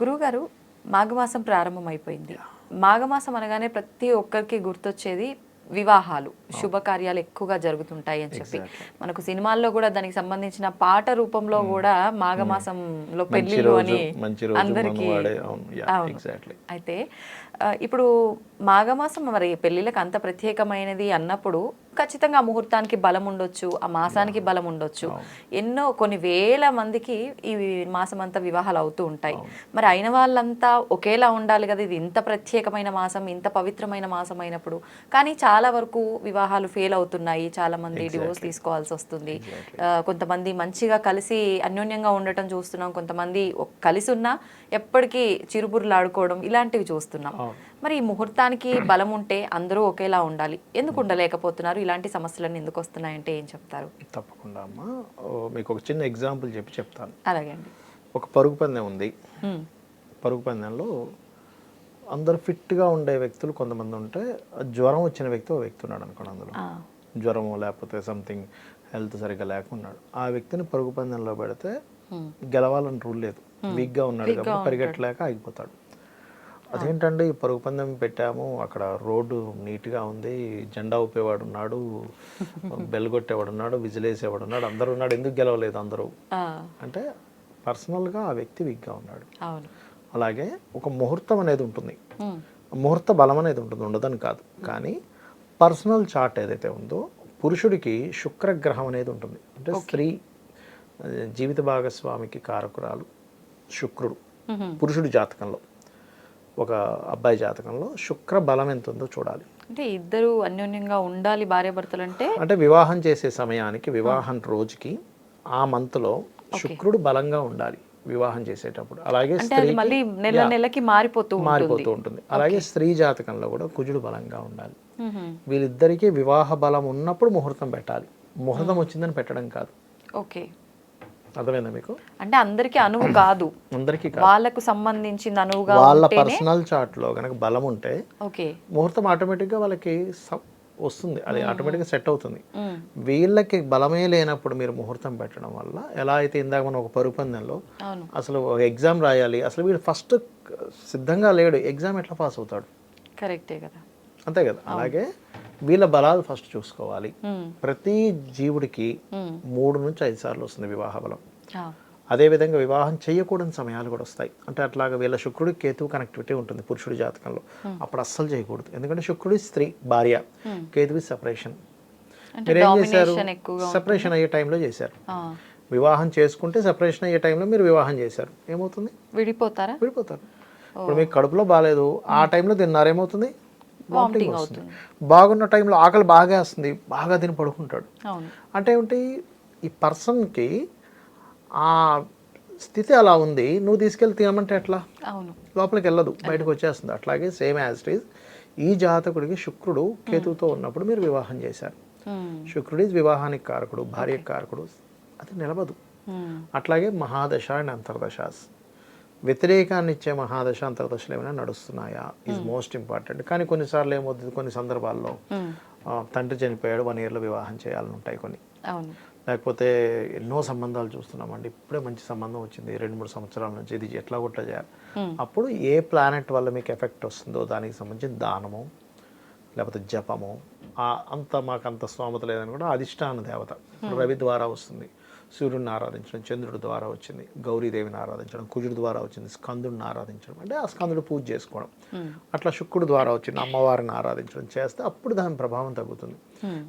గురువుగారు మాఘమాసం ప్రారంభం అయిపోయింది మాఘమాసం అనగానే ప్రతి ఒక్కరికి గుర్తొచ్చేది వివాహాలు శుభకార్యాలు ఎక్కువగా జరుగుతుంటాయి అని చెప్పి. మనకు సినిమాల్లో కూడా దానికి సంబంధించిన పాట రూపంలో కూడా మాఘమాసంలో పెళ్ళిళ్ళు రోజు, అని అందరికీ. అయితే ఇప్పుడు మాఘమాసం మరి పెళ్ళిళ్ళకి అంత ప్రత్యేకమైనది అన్నప్పుడు ఖచ్చితంగా ఆ ముహూర్తానికి బలం ఉండొచ్చు ఆ మాసానికి బలం ఉండొచ్చు. ఎన్నో కొన్ని వేల మందికి ఈ మాసం అంతా వివాహాలు అవుతూ ఉంటాయి. మరి అయిన వాళ్ళంతా ఒకేలా ఉండాలి కదా? ఇది ఇంత ప్రత్యేకమైన మాసం ఇంత పవిత్రమైన మాసం అయినప్పుడు. కానీ చాలా వరకు వివాహాలు ఫెయిల్ అవుతున్నాయి. చాలా మంది డివోర్స్ తీసుకోవాల్సి వస్తుంది. కొంతమంది మంచిగా కలిసి అన్యోన్యంగా ఉండటం చూస్తున్నాం. కొంతమంది కలిసి ఉన్నా ఎప్పటికీ చిరుబుర్లు ఆడుకోవడం ఇలాంటివి చూస్తున్నాం. మరి ఈ ముహూర్తానికి బలం ఉంటే అందరూ ఒకేలా ఉండాలి. ఎందుకు ఉండలేకపోతున్నారు? ఇలాంటి సమస్యలన్నీ ఎందుకు వస్తున్నాయంటే ఏం చెప్తారు? తప్పకుండా అమ్మా. మీకు ఒక చిన్న ఎగ్జాంపుల్ చెప్పి చెప్తాను. అలాగే అండి. ఒక పరుగు పందెం ఉంది. ఉమ్, పరుగు పందెంలో అందరు ఫిట్గా ఉండే వ్యక్తులు కొంతమంది ఉంటే జ్వరం వచ్చిన వ్యక్తి ఒక వ్యక్తి ఉన్నాడు అనుకోండి అందులో. జ్వరము లేకపోతే సంథింగ్ హెల్త్ సరిగ్గా లేకున్నాడు. ఆ వ్యక్తిని పరుగు పందెంలో పెడితే గెలవాలని రూల్ లేదు. వీక్గా ఉన్నాడు కాబట్టి పరిగెట్టలేక ఆగిపోతాడు. అదేంటండి? ఈ పరుగు పందెం పెట్టాము అక్కడ రోడ్డు నీట్గా ఉంది జెండా ఊపేవాడు ఉన్నాడు బెల్ కొట్టేవాడు ఉన్నాడు విజిలేసేవాడు ఉన్నాడు అందరూ ఉన్నాడు ఎందుకు గెలవలేదు అందరూ? అంటే పర్సనల్గా ఆ వ్యక్తి వీక్గా ఉన్నాడు. అవును. అలాగే ఒక ముహూర్తం అనేది ఉంటుంది. ముహూర్త బలం అనేది ఉంటుంది ఉండదని కాదు. కానీ పర్సనల్ చార్ట్ ఏదైతే ఉందో పురుషుడికి శుక్రగ్రహం అనేది ఉంటుంది. అంటే స్త్రీ జీవిత భాగస్వామికి కారకురాలు శుక్రుడు. పురుషుడి జాతకంలో ఒక అబ్బాయి జాతకంలో శుక్ర బలం ఎంత ఉందో చూడాలి. అంటే ఇద్దరు అన్యోన్యంగా ఉండాలి భార్యాభర్తలు అంటే అంటే వివాహం చేసే సమయానికి వివాహం రోజుకి ఆ మంత్లో శుక్రుడు బలంగా ఉండాలి. వివాహం చేసేటప్పుడు. అలాగే స్త్రీ మళ్ళీ నెల నెలకి మారిపోతూ మారిపోతూ ఉంటుంది. అలాగే స్త్రీ జాతకంలో కూడా కుజుడు బలంగా ఉండాలి. వీళ్ళిద్దరికీ వివాహ బలం ఉన్నప్పుడు ముహూర్తం పెట్టాలి. ముహూర్తం వచ్చిందని పెట్టడం కాదు. ఓకే. అర్థమైందా మీకు? అంటే అందరికి అనువు కాదు. అందరికీ వాళ్ళకు సంబంధించిన అనువుగా వాళ్ళ పర్సనల్ చార్ట్లో కనుక బలం ఉంటే ఓకే. ముహూర్తం ఆటోమేటిక్గా వాళ్ళకి స- వస్తుంది. అది ఆటోమేటిక్గా సెట్ అవుతుంది. వీళ్ళకి బలమే లేనప్పుడు మీరు ముహూర్తం పెట్టడం వల్ల ఎలా అయితే ఇందాక మనం ఒక పరుగు పందెంలో అసలు ఒక ఎగ్జామ్ రాయాలి అసలు వీడు ఫస్ట్ సిద్ధంగా లేడు ఎగ్జామ్ ఎట్లా పాస్ అవుతాడు? కరెక్టే కదా. అంతే కదా. అలాగే వీళ్ళ బలాలు ఫస్ట్ చూసుకోవాలి. ప్రతి జీవుడికి మూడు నుంచి ఐదు సార్లు వస్తుంది వివాహ బలం. అదేవిధంగా వివాహం చేయకూడని సమయాలు కూడా వస్తాయి. అంటే అట్లాగా వీళ్ళ శుక్రుడి కేతువు కనెక్టివిటీ ఉంటుంది పురుషుడి జాతకంలో. అప్పుడు అస్సలు చేయకూడదు. ఎందుకంటే శుక్రుడి స్త్రీ భార్య కేతువి సెపరేషన్ మీరు ఏం చేశారు సెపరేషన్ అయ్యే టైంలో చేశారు. వివాహం చేసుకుంటే సెపరేషన్ అయ్యే టైంలో మీరు వివాహం చేశారు. ఏమవుతుంది? విడిపోతారా? విడిపోతారు. ఇప్పుడు మీకు కడుపులో బాగాలేదు ఆ టైంలో తిన్నారు? ఏమవుతుంది? వామిటింగ్ అవుతుంది. బాగున్న టైంలో ఆకలి బాగా వేస్తుంది. బాగా తిని పడుకుంటాడు. అంటే ఏమిటి? ఈ పర్సన్కి ఆ స్థితి అలా ఉంది. నువ్వు తీసుకెళ్ళి తినమంటే ఎట్లా? అవును. లోపలికి వెళ్ళదు. బయటకు వచ్చేస్తుంది. అట్లాగే సేమ్ యాజ్ ఇట్ ఈజ్ ఈ జాతకుడికి శుక్రుడు కేతువుతో ఉన్నప్పుడు మీరు వివాహం చేశారు. శుక్రుడి వివాహానికి కారకుడు భార్యకి కారకుడు. అది నిలబదు. అట్లాగే మహాదశ అండ్ అంతర్దశాస్ వ్యతిరేకాన్ని ఇచ్చే మహాదశ అంతర్దశలు ఏమైనా నడుస్తున్నాయా? ఈజ్ మోస్ట్ ఇంపార్టెంట్ కానీ కొన్నిసార్లు ఏమవుతుంది? కొన్ని సందర్భాల్లో తండ్రి చనిపోయాడు వన్ ఇయర్లో వివాహం చేయాలని ఉంటాయి కొన్ని. లేకపోతే ఎన్నో సంబంధాలు చూస్తున్నామండి. ఇప్పుడే మంచి సంబంధం వచ్చింది. రెండు మూడు సంవత్సరాల నుంచి ఇది ఎట్లా కొట్లా చేయాలి అప్పుడు ఏ ప్లానెట్ వల్ల మీకు ఎఫెక్ట్ వస్తుందో దానికి సంబంధించిన దానము లేకపోతే జపము అంత మాకు అంత స్తోమత లేదని కూడా అధిష్టాన దేవత. రవి ద్వారా వస్తుంది. సూర్యుడిని ఆరాధించడం చంద్రుడి ద్వారా వచ్చింది గౌరీదేవిని ఆరాధించడం కుజుడి ద్వారా వచ్చింది స్కందుడిని ఆరాధించడం. అంటే ఆ స్కందుడు పూజ చేసుకోవడం. అట్లా శుక్రుడి ద్వారా వచ్చింది అమ్మవారిని ఆరాధించడం చేస్తే అప్పుడు దాని ప్రభావం తగ్గుతుంది.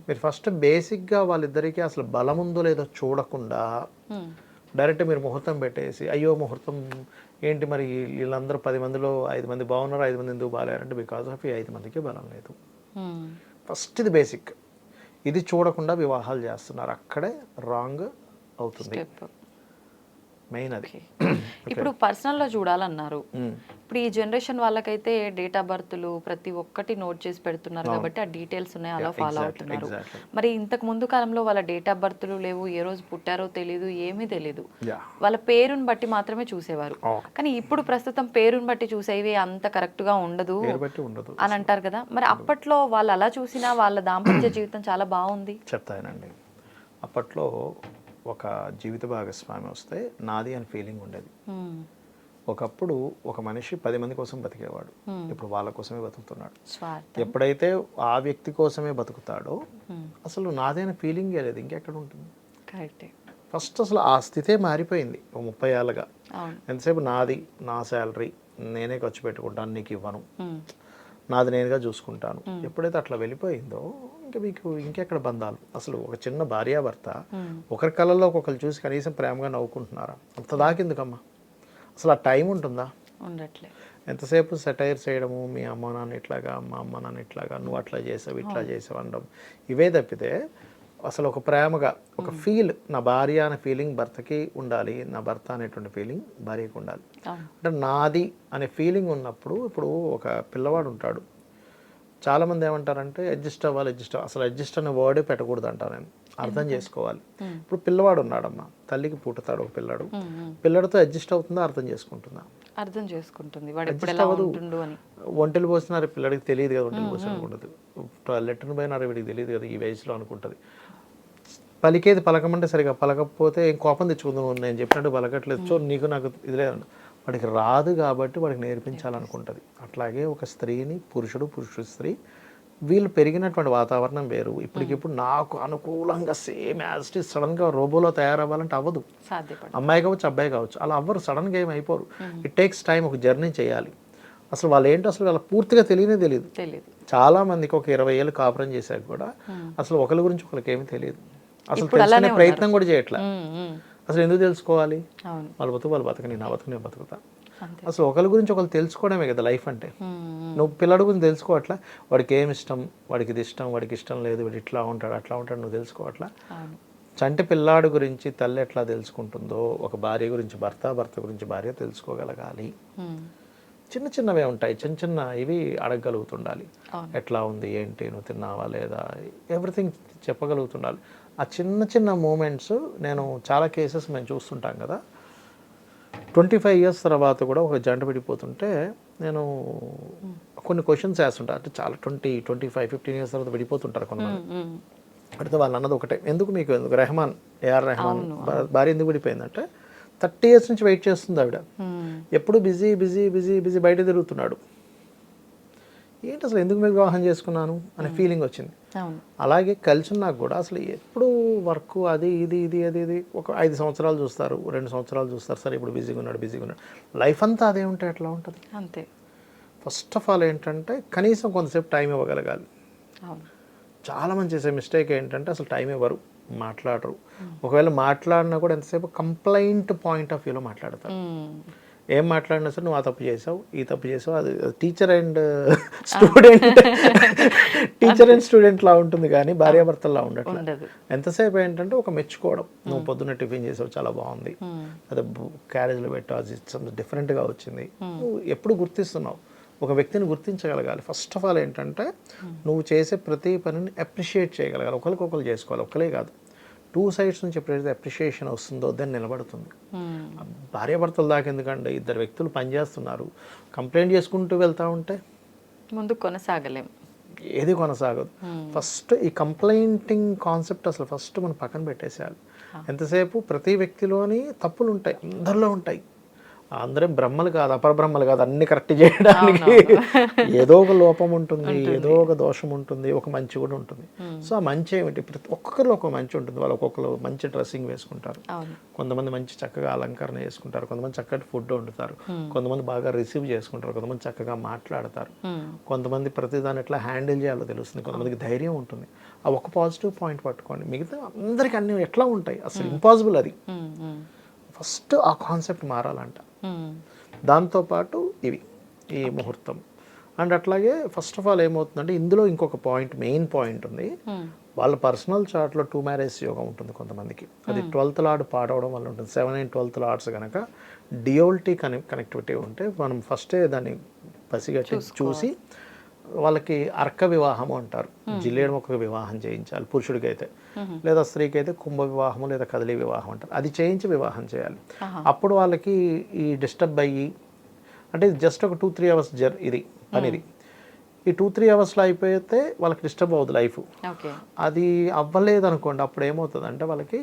మీరు ఫస్ట్ బేసిక్గా వాళ్ళిద్దరికీ అసలు బలం ఉందో లేదో చూడకుండా డైరెక్ట్ మీరు ముహూర్తం పెట్టేసి అయ్యో ముహూర్తం ఏంటి మరి వీళ్ళందరూ పది మందిలో ఐదు మంది బాగున్నారు ఐదు మంది ఎందుకు బాగాలేరంటే బికాస్ ఆఫ్ ఈ ఐదు మందికి బలం లేదు. ఫస్ట్ ఇది బేసిక్. ఇది చూడకుండా వివాహాలు చేస్తున్నారు. అక్కడే రాంగ్ అవుతుంది. మెయిన్ అది. ఇప్పుడు పర్సనల్లో చూడాలన్నారు. మ్మ్. ఇప్పుడు ఈ జనరేషన్ వాళ్ళకైతే డేట్ ఆఫ్ బర్త్లు ప్రతి ఒక్కటి నోట్ చేసి పెడుతున్నారు కాబట్టి ఆ డీటెయిల్స్ ఉన్నాయి అలా ఫాలో అవుతున్నారు. మరి ఇంతకు ముందు కాలంలో వాళ్ళ డేట్ ఆఫ్ బర్త్లు లేవు ఏ రోజు పుట్టారో తెలియదు ఏమీ తెలియదు వాళ్ళ పేరుని బట్టి మాత్రమే చూసేవారు. Oh. కానీ ఇప్పుడు ప్రస్తుతం పేరుని బట్టి చూసేవి అంత కరెక్ట్గా ఉండదు. అని అంటారు కదా. మరి అప్పట్లో వాళ్ళు అలా చూసినా వాళ్ళ దాంపత్య జీవితం చాలా బాగుంది? చెప్తానండి. అప్పట్లో ఒక జీవిత భాగస్వామి వస్తే నాది అని ఫీలింగ్ ఉండేది. ఒకప్పుడు ఒక మనిషి పది మంది కోసం బతికేవాడు. ఇప్పుడు వాళ్ళ కోసమే బతుకుతున్నాడు. ఎప్పుడైతే ఆ వ్యక్తి కోసమే బతుకుతాడో అసలు నాదైన ఫీలింగే లేదు. ఇంకెక్కడ ఉంటుంది? ఫస్ట్ అసలు ఆ స్థితే మారిపోయింది. ఒక ముప్పై ఏళ్ళగా. ఎంతసేపు? నాది నా శాలరీ నేనే ఖర్చు పెట్టుకుంటాను నీకు ఇవ్వను. నాది నేనుగా చూసుకుంటాను. ఎప్పుడైతే అట్లా వెళ్ళిపోయిందో ఇంకా మీకు ఇంకెక్కడ బంధాలు? అసలు ఒక చిన్న భార్యాభర్త ఒకరి కళ్ళల్లో ఒక్కొక్కరు చూసి కనీసం ప్రేమగా నవ్వుకుంటున్నారా? అంత దాకెందుకమ్మా? అసలు ఆ టైం ఉంటుందా? ఉండట్లే ఎంతసేపు సెటైర్ చేయడము? మీ అమ్మ నాన్న ఇట్లాగా మా అమ్మ నాన్న ఇట్లాగా నువ్వు అట్లా చేసావు ఇట్లా చేసావు అనడం. ఇవే తప్పితే అసలు ఒక ప్రేమగా ఒక ఫీల్ నా భార్య అనే ఫీలింగ్ భర్తకి ఉండాలి. నా భర్త అనేటువంటి ఫీలింగ్ భార్యకి ఉండాలి. అంటే నాది అనే ఫీలింగ్ ఉన్నప్పుడు ఇప్పుడు ఒక పిల్లవాడు ఉంటాడు. చాలామంది ఏమంటారంటే అడ్జస్ట్ అవ్వాలి అడ్జస్ట్ అసలు అడ్జస్ట్ అనే వర్డే పెట్టకూడదు అంటారు నేను. అర్థం చేసుకోవాలి. ఇప్పుడు పిల్లవాడు ఉన్నాడమ్మా తల్లికి పుట్టుతాడు ఒక పిల్లడు. పిల్లడితో అడ్జస్ట్ అవుతుందా అర్థం చేసుకుంటుందా? అర్థం చేసుకుంటుంది. ఒంటెలు పోసినారు పిల్లడికి తెలియదు కదా ఒంటెలు పోసిన ఉండదు. లెట్టర్ని పోయినారు వీడికి తెలియదు కదా ఈ వయసులో అనుకుంటుంది. పలికేది పలకమంటే సరిగా పలకపోతే ఏం కోపం తెచ్చుకుందాం నేను చెప్పినట్టు పలకట్లేదు. చో నీకు నాకు ఇది లేదు వాడికి రాదు కాబట్టి వాడికి నేర్పించాలనుకుంటుంది. అట్లాగే ఒక స్త్రీని పురుషుడు పురుషుడు స్త్రీ వీళ్ళు పెరిగినటువంటి వాతావరణం వేరు. ఇప్పటికిప్పుడు నాకు అనుకూలంగా సేమ్ యాజ్ ఇట్ సడన్గా రోబోలో తయారవ్వాలంటే అవ్వదు. అమ్మాయి కావచ్చు అబ్బాయి కావచ్చు అలా అవ్వరు. సడన్గా ఏం అయిపోరు. ఇట్ టేక్స్ టైం ఒక జర్నీ చేయాలి. అసలు వాళ్ళు ఏంటో అసలు వాళ్ళ పూర్తిగా తెలియనే తెలియదు. తెలియదు. చాలా మందికి ఒక ఇరవై ఏళ్ళు కాపురం చేశాక కూడా అసలు ఒకరి గురించి ఒకరికి ఏమీ తెలియదు. అసలు తెలుసుకునే ప్రయత్నం కూడా చేయట్లా. మ్మ్, మ్మ్. అసలు ఎందుకు తెలుసుకోవాలి? వాళ్ళ బతుకు వాళ్ళు బతకని నా బతుకు నేను బతుకుతా. అసలు ఒకరి గురించి ఒకరు తెలుసుకోవడమే కదా లైఫ్ అంటే. నువ్వు పిల్లడి గురించి తెలుసుకోవట్లా? వాడికి ఏమి ఇష్టం? వాడికి ఇది ఇష్టం వాడికి ఇష్టం లేదు వాడు ఇట్లా ఉంటాడు అట్లా ఉంటాడు నువ్వు తెలుసుకోవట్లా? చంటి పిల్లాడు గురించి తల్లి ఎట్లా తెలుసుకుంటుందో ఒక భార్య గురించి భర్త భర్త గురించి భార్య తెలుసుకోగలగాలి. చిన్న చిన్నవే ఉంటాయి చిన్న చిన్న ఇవి అడగగలుగుతుండాలి. ఎట్లా ఉంది ఏంటి నువ్వు తిన్నావా లేదా? ఎవ్రీథింగ్ చెప్పగలుగుతుండాలి. ఆ చిన్న చిన్న మూమెంట్స్ నేను చాలా కేసెస్ మేము చూస్తుంటాం కదా. ట్వంటీ ఫైవ్ ఇయర్స్ తర్వాత కూడా ఒక జంట విడిపోతుంటే నేను కొన్ని క్వశ్చన్స్ వేస్తుంటా అంటే చాలా twenty twenty five fifteen years తర్వాత విడిపోతుంటారు కొంతమంది. మ్మ్. అడిగితే వాళ్ళు అన్నది ఒకటే. ఎందుకు మీకు ఎందుకు? రెహమాన్ ఏఆర్ రెహమాన్ భార్య ఎందుకు విడిపోయిందంటే థర్టీ ఇయర్స్ నుంచి వెయిట్ చేస్తుంది ఆవిడ. ఎప్పుడు బిజీ బిజీ బిజీ బిజీ బయట తిరుగుతున్నాడు. ఏంటి అసలు ఎందుకు మీరు వివాహం చేసుకున్నాను? అనే ఫీలింగ్ వచ్చింది. అలాగే కలిసి ఉన్నాక కూడా అసలు ఎప్పుడు వర్క్ అది ఇది ఇది అది ఇది ఒక ఐదు సంవత్సరాలు చూస్తారు రెండు సంవత్సరాలు చూస్తారు సరే ఇప్పుడు బిజీగా ఉన్నాడు బిజీగా ఉన్నాడు. లైఫ్ అంతా అదే ఉంటే ఎట్లా ఉంటుంది? అంతే. ఫస్ట్ ఆఫ్ ఆల్ ఏంటంటే కనీసం కొంతసేపు టైం ఇవ్వగలగాలి. అవును. చాలా మంది చేసే మిస్టేక్ ఏంటంటే అసలు టైం ఇవ్వరు మాట్లాడరు. ఒకవేళ మాట్లాడినా కూడా ఎంతసేపు కంప్లైంట్ పాయింట్ ఆఫ్ వ్యూలో మాట్లాడతారు. ఏం మాట్లాడినా సరే నువ్వు ఆ తప్పు చేసావు ఈ తప్పు చేసావు అది teacher and student teacher and student లా ఉంటుంది కానీ భార్యాభర్తల్లా ఉండట్లేదు ఉండదు. ఎంతసేపు ఏంటంటే ఒక మెచ్చుకోవడం. నువ్వు పొద్దున్న టిఫిన్ చేసావు చాలా బాగుంది. అదే క్యారేజ్లో పెట్టావు డిఫరెంట్గా వచ్చింది. నువ్వు ఎప్పుడు గుర్తిస్తున్నావు? ఒక వ్యక్తిని గుర్తించగలగాలి. ఫస్ట్ ఆఫ్ ఆల్ ఏంటంటే నువ్వు చేసే ప్రతి పనిని అప్రిషియేట్ చేయగలగాలి. ఒకరికొకరు చేసుకోవాలి. ఒకరే కాదు. టూ సైడ్స్ నుంచి ఎప్పుడైతే అప్రిషియేషన్ వస్తుందో దాన్ని నిలబడుతుంది. మ్మ్. భార్యాభర్తల దాకా ఎందుకంటే ఇద్దరు వ్యక్తులు పనిచేస్తున్నారు. కంప్లైంట్ చేసుకుంటూ వెళ్తా ఉంటే ముందు కొనసాగలేం. ఏది కొనసాగదు. ఫస్ట్ ఈ కంప్లైంటింగ్ కాన్సెప్ట్ అసలు ఫస్ట్ మనం పక్కన పెట్టేసేయాలి. ఎంతసేపు? ప్రతి వ్యక్తిలోని తప్పులు ఉంటాయి అందరిలో ఉంటాయి. అందరం బ్రహ్మలు కాదు అపర బ్రహ్మలు కాదు అన్ని కరెక్ట్ చేయడానికి ఏదో ఒక లోపం ఉంటుంది ఏదో ఒక దోషం ఉంటుంది ఒక మంచి కూడా ఉంటుంది. సో ఆ మంచి ఏమిటి? ప్రతి ఒక్కొక్కరిలో ఒక మంచి ఉంటుంది. వాళ్ళు ఒక్కొక్కరు మంచి డ్రెస్సింగ్ వేసుకుంటారు. కొంతమంది మంచి చక్కగా అలంకరణ చేసుకుంటారు. కొంతమంది చక్కటి ఫుడ్ వండుతారు. కొంతమంది బాగా రిసీవ్ చేసుకుంటారు. కొంతమంది చక్కగా మాట్లాడతారు. కొంతమంది ప్రతిదాన్ని ఎట్లా హ్యాండిల్ చేయాలో తెలుస్తుంది. కొంతమందికి ధైర్యం ఉంటుంది. ఆ ఒక పాజిటివ్ పాయింట్ పట్టుకోండి. మిగతా అందరికి అన్ని ఎట్లా ఉంటాయి? అసలు ఇంపాసిబుల్ అది. ఫస్ట్ ఆ కాన్సెప్ట్ మారాలంట. దాంతోపాటు ఇవి ఈ ముహూర్తం. అండ్ అట్లాగే ఫస్ట్ ఆఫ్ ఆల్ ఏమవుతుందంటే ఇందులో ఇంకొక పాయింట్ మెయిన్ పాయింట్ ఉంది. వాళ్ళ పర్సనల్ చార్ట్లో టూ మ్యారేజ్ యోగం ఉంటుంది కొంతమందికి. అది ట్వెల్త్ లాడ్ పాడవడం వల్ల ఉంటుంది. సెవెన్ అండ్ ట్వెల్త్ లాడ్స్ కనుక డియోల్టీ కనె కనెక్టివిటీ ఉంటే మనం ఫస్టే దాన్ని పసిగట్టి చూసి వాళ్ళకి అర్క వివాహము అంటారు. జిల్లేడు మొక్క వివాహం చేయించాలి పురుషుడికి అయితే లేదా స్త్రీకి అయితే కుంభ వివాహము లేదా కదలి వివాహం అంటారు. అది చేయించి వివాహం చేయాలి. అప్పుడు వాళ్ళకి ఈ డిస్టర్బ్ అయ్యి అంటే జస్ట్ ఒక టూ త్రీ అవర్స్ జర్ ఇది పని ఇది ఈ టూ త్రీ అవర్స్లో అయిపోతే వాళ్ళకి డిస్టర్బ్ అవుతుంది లైఫ్. అది అవ్వలేదు అనుకోండి అప్పుడు ఏమవుతుంది అంటే వాళ్ళకి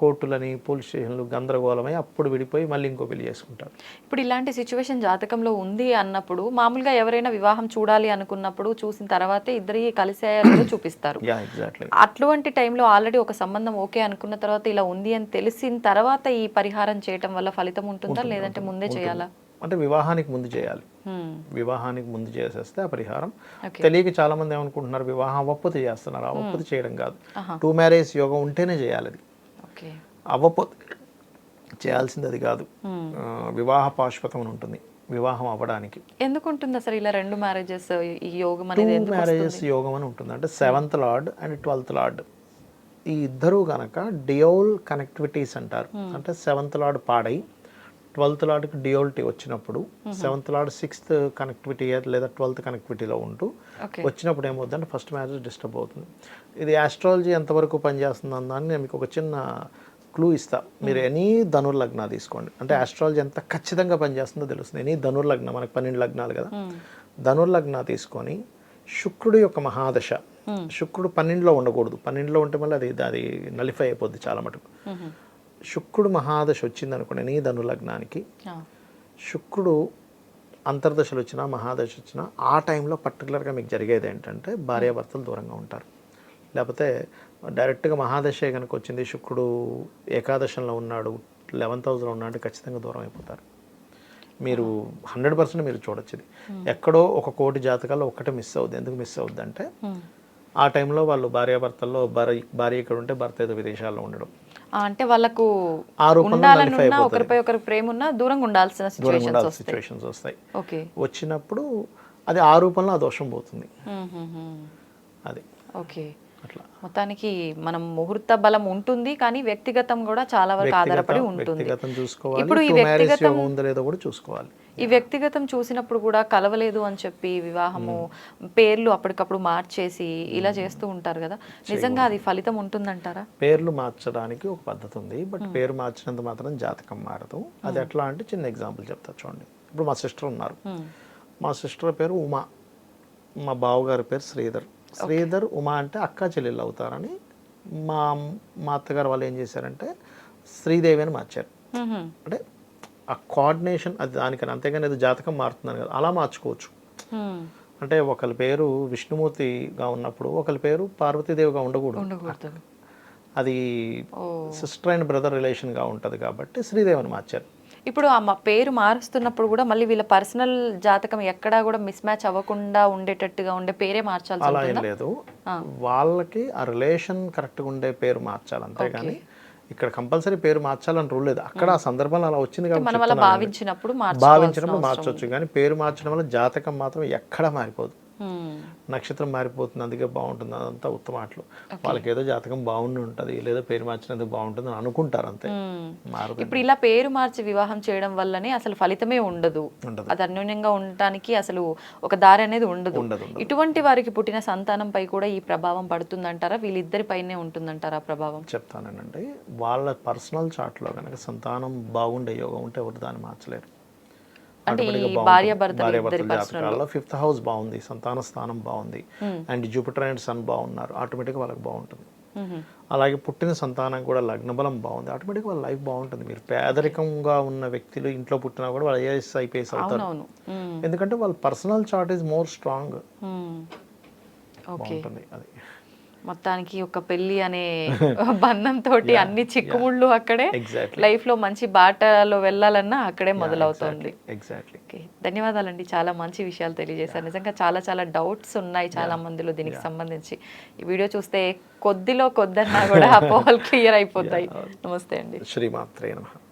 కోర్టులని పోలీస్ స్టేషన్లు గందరగోళమై అప్పుడు విడిపోయి మళ్ళీ ఇంకో పెళ్ళి చేసుకుంటారు. ఇప్పుడు ఇలాంటి సిచ్యువేషన్ జాతకంలో ఉంది అన్నప్పుడు మామూలుగా ఎవరైనా వివాహం చూడాలి అనుకున్నప్పుడు చూసిన తర్వాతే ఇద్దరి కలిసే చూపిస్తారు. అటువంటి టైంలో ఆల్రెడీ ఒక సంబంధం ఓకే అనుకున్న తర్వాత ఇలా ఉంది అని తెలిసిన తర్వాత ఈ పరిహారం చేయటం వల్ల ఫలితం ఉంటుందా? లేదంటే ముందే చేయాలా? అంటే వివాహానికి ముందు చేయాలి. వివాహానికి ముందు చేసేస్తే ఆ పరిహారం. తెలియక చాలా మంది ఏమనుకుంటున్నారు వివాహం అవ్వకపోతే చేస్తున్నారు. అవ్వకపోతే చేయడం కాదు. టూ మ్యారేజ్ యోగం ఉంటేనే చేయాలి అది. ఓకే. అవ్వకపోతే చేయాల్సింది అది కాదు. వివాహ పాశుపతం అని ఉంటుంది. వివాహం అవ్వడానికి. ఎందుకు ఉంటుంది అసలు ఇలా రెండు మ్యారేజెస్ ఈ యోగం అనేది మ్యారేజెస్ యోగం అని ఉంటుంది. అంటే seventh lord and twelfth lord. ఈ ఇద్దరు కనుక డియోల్ కనెక్టివిటీస్ అంటారు. అంటే సెవెంత్ లార్డ్ పాడై ట్వెల్త్ లార్డ్కి డియోల్టీ వచ్చినప్పుడు సెవెంత్ లార్డ్ సిక్స్త్ కనెక్టివిటీ లేదా ట్వెల్త్ కనెక్టివిటీలో ఉంటూ వచ్చినప్పుడు ఏమవుతుందంటే ఫస్ట్ మ్యారేజ్ డిస్టర్బ్ అవుతుంది. ఇది ఆస్ట్రాలజీ ఎంతవరకు పనిచేస్తుంది అన్నదాన్ని నేను మీకు ఒక చిన్న క్లూ ఇస్తా. మీరు ఎనీ ధనుర్లగ్న తీసుకోండి. అంటే ఆస్ట్రాలజీ ఎంత ఖచ్చితంగా పనిచేస్తుందో తెలుస్తుంది. ఎనీ ధనుర్లగ్న మనకు పన్నెండు లగ్నాలు కదా. ధనుర్లగ్న తీసుకొని శుక్రుడు యొక్క మహాదశ శుక్రుడు పన్నెండులో ఉండకూడదు. పన్నెండులో ఉంటే మళ్ళీ అది అది నలిఫై అయిపోద్ది చాలా మటుకు. శుక్రుడు మహాదశ వచ్చింది అనుకోండి నీ ధనుర్లగ్నానికి శుక్రుడు అంతర్దశలు వచ్చినా మహాదశ వచ్చినా ఆ టైంలో పర్టికులర్గా మీకు జరిగేది ఏంటంటే భార్యాభర్తలు దూరంగా ఉంటారు. లేకపోతే డైరెక్ట్గా మహాదశే కనుక వచ్చింది శుక్రుడు ఏకాదశంలో ఉన్నాడు లెవెన్త్ హౌస్లో ఉన్నాడు ఖచ్చితంగా దూరం అయిపోతారు. మీరు హండ్రెడ్ పర్సెంట్ మీరు చూడొచ్చు ఎక్కడో ఒక కోటి జాతకాల్లో ఒక్కటే మిస్ అవుద్ది. ఎందుకు మిస్ అవుద్ది అంటే ఆ టైంలో వాళ్ళు భార్యాభర్తల్లో భార్య భార్య ఇక్కడ ఉంటే భర్త ఏదో విదేశాల్లో ఉండడం. అంటే వాళ్ళకు ఆ రూపంలో ఉండాలని nullify ఉన్నా అయిపోతుంది. ఒకరిపై ఒకరికి ప్రేమ ఉన్నా దూరంగా ఉండాల్సిన సిచ్యువేషన్స్ వస్తాయి. ఓకే. వచ్చినప్పుడు అది ఆ రూపంలో ఆ దోషం పోతుంది. అది. ఓకే. అట్లా. మొత్తానికి మనం ముహూర్త బలం ఉంటుంది కానీ వ్యక్తిగతం కూడా చాలా వరకు ఆధారపడి ఉంటుంది. ఇప్పుడు ఈ వ్యక్తిగతం లేదో కూడా చూసుకోవాలి. ఈ వ్యక్తిగతం చూసినప్పుడు కూడా కలవలేదు అని చెప్పి వివాహము పేర్లు అప్పటికప్పుడు మార్చేసి ఇలా చేస్తూ ఉంటారు కదా. నిజంగా అది ఫలితం ఉంటుందంటారా? పేర్లు మార్చడానికి ఒక పద్ధతి ఉంది బట్ పేరు మార్చినంత మాత్రం జాతకం మారదు. అది ఎట్లా అంటే చిన్న ఎగ్జాంపుల్ చెప్తా చూడండి. ఇప్పుడు మా సిస్టర్ ఉన్నారు. మా సిస్టర్ పేరు ఉమా. మా బావగారి పేరు శ్రీధర్. శ్రీధర్ ఉమా అంటే అక్క చెల్లెళ్ళు అవుతారని మా మా అత్తగారు వాళ్ళు ఏం చేశారంటే శ్రీదేవి అని మార్చారు. అంటే ఆ కోఆర్డినేషన్ అది దానికని అంతేగాని అది జాతకం మారుతుందని కదా. అలా మార్చుకోవచ్చు. అంటే ఒకరి పేరు విష్ణుమూర్తిగా ఉన్నప్పుడు ఒకరి పేరు పార్వతీదేవిగా ఉండకూడదు. ఉండకూడదు. అది సిస్టర్ అండ్ బ్రదర్ రిలేషన్గా ఉంటుంది కాబట్టి శ్రీదేవిని మార్చారు. ఇప్పుడు ఆ మ- పేరు మారుస్తున్నప్పుడు కూడా మళ్ళీ వీళ్ళ పర్సనల్ జాతకం ఎక్కడా కూడా మిస్ మ్యాచ్ అవ్వకుండా ఉండేటట్టుగా ఉండే పేరే మార్చాల్సి అలా ఏం లేదు. వాళ్ళకి ఆ రిలేషన్ కరెక్ట్గా ఉండే పేరు మార్చాలి అంతేగాని ఇక్కడ కంపల్సరీ పేరు మార్చాలని రూల్ లేదు. అక్కడ ఆ సందర్భంలో అలా వచ్చింది కాబట్టి. భావించినప్పుడు భావించినప్పుడు మార్చవచ్చు కానీ పేరు మార్చడం వల్ల జాతకం మాత్రం ఎక్కడా మారిపోదు. నక్షత్రం మారిపోతుంది అందుకే బాగుంటుంది అదంతా ఉత్తమ ఆటలు వాళ్ళకి ఏదో జాతకం బాగుండి ఉంటుంది లేదా పేరు మార్చినందుకు బాగుంటుంది అని అనుకుంటారు అంతే. మ్మ్. మారదు ఇప్పుడు ఇలా పేరు మార్చి వివాహం చేయడం వల్లనే అసలు ఫలితమే ఉండదు. ఉండదు. అది అన్యోన్యంగా ఉండటానికి అసలు ఒక దారి అనేది ఉండదు. ఇటువంటి వారికి పుట్టిన సంతానంపై కూడా ఈ ప్రభావం పడుతుందంటారా? వీళ్ళిద్దరి పైనే ఉంటుందంటారా ప్రభావం? చెప్తానండి. వాళ్ళ పర్సనల్ చార్ట్లో కనుక సంతానం బాగుండే యోగం ఉంటే ఎవరు దాన్ని మార్చలేరు. జాతకాల్లో ఫిఫ్త్ హౌస్ బాగుంది సంతాన స్థానం బాగుంది. అండ్ జూపిటర్ అండ్ సన్ బాగున్నారు ఆటోమేటిక్గా వాళ్ళకి బాగుంటుంది. అలాగే పుట్టిన సంతానం కూడా లగ్న బలం బాగుంది ఆటోమేటిక్గా వాళ్ళ లైఫ్ బాగుంటుంది. మీరు పేదరికంగా ఉన్న వ్యక్తులు ఇంట్లో పుట్టినా కూడా వాళ్ళు ఐఏఎస్ ఐపీఎస్ అవుతారు. ఎందుకంటే వాళ్ళ personal chart is more strong. బాగుంటుంది అది. మొత్తానికి ఒక పెళ్ళి అనే బంధం తోటి అన్ని చిక్కుముళ్ళు అక్కడే. లైఫ్లో మంచి బాటలో వెళ్ళాలన్నా అక్కడే మొదలవుతుంది. ఎగ్జాక్ట్లీ ధన్యవాదాలండి. చాలా మంచి విషయాలు తెలియజేశారు. నిజంగా చాలా చాలా డౌట్స్ ఉన్నాయి చాలా మందిలో దీనికి సంబంధించి. ఈ వీడియో చూస్తే కొద్దిలో కొద్దన్నా కూడా అపోహలు క్లియర్ అయిపోతాయి. నమస్తే అండి. శ్రీమాత్రే నమః.